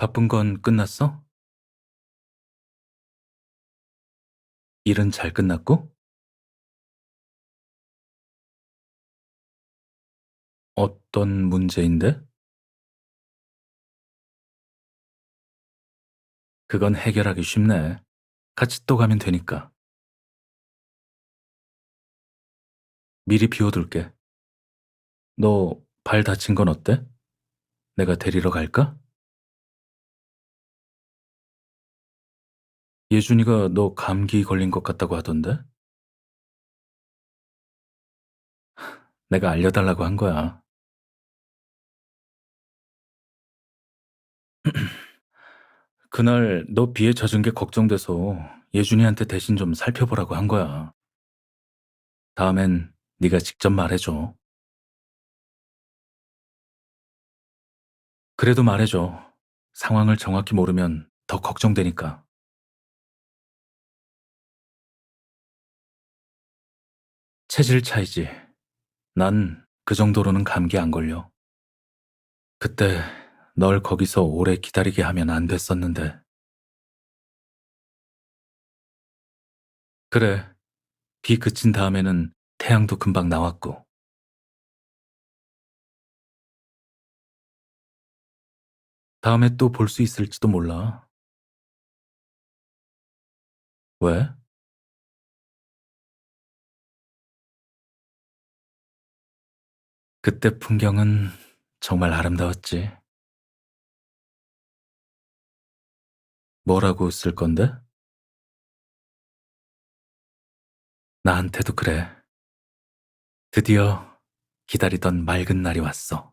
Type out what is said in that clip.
바쁜 건 끝났어? 일은 잘 끝났고? 어떤 문제인데? 그건 해결하기 쉽네. 같이 또 가면 되니까. 미리 비워둘게. 너 발 다친 건 어때? 내가 데리러 갈까? 예준이가 너 감기 걸린 것 같다고 하던데? 내가 알려달라고 한 거야. 그날 너 비에 젖은 게 걱정돼서 예준이한테 대신 좀 살펴보라고 한 거야. 다음엔 네가 직접 말해줘. 그래도 말해줘. 상황을 정확히 모르면 더 걱정되니까. 체질 차이지. 난 그 정도로는 감기 안 걸려. 그때 널 거기서 오래 기다리게 하면 안 됐었는데. 그래. 비 그친 다음에는 태양도 금방 나왔고. 다음에 또 볼 수 있을지도 몰라. 왜? 그때 풍경은 정말 아름다웠지. 뭐라고 쓸 건데? 나한테도 그래. 드디어 기다리던 맑은 날이 왔어.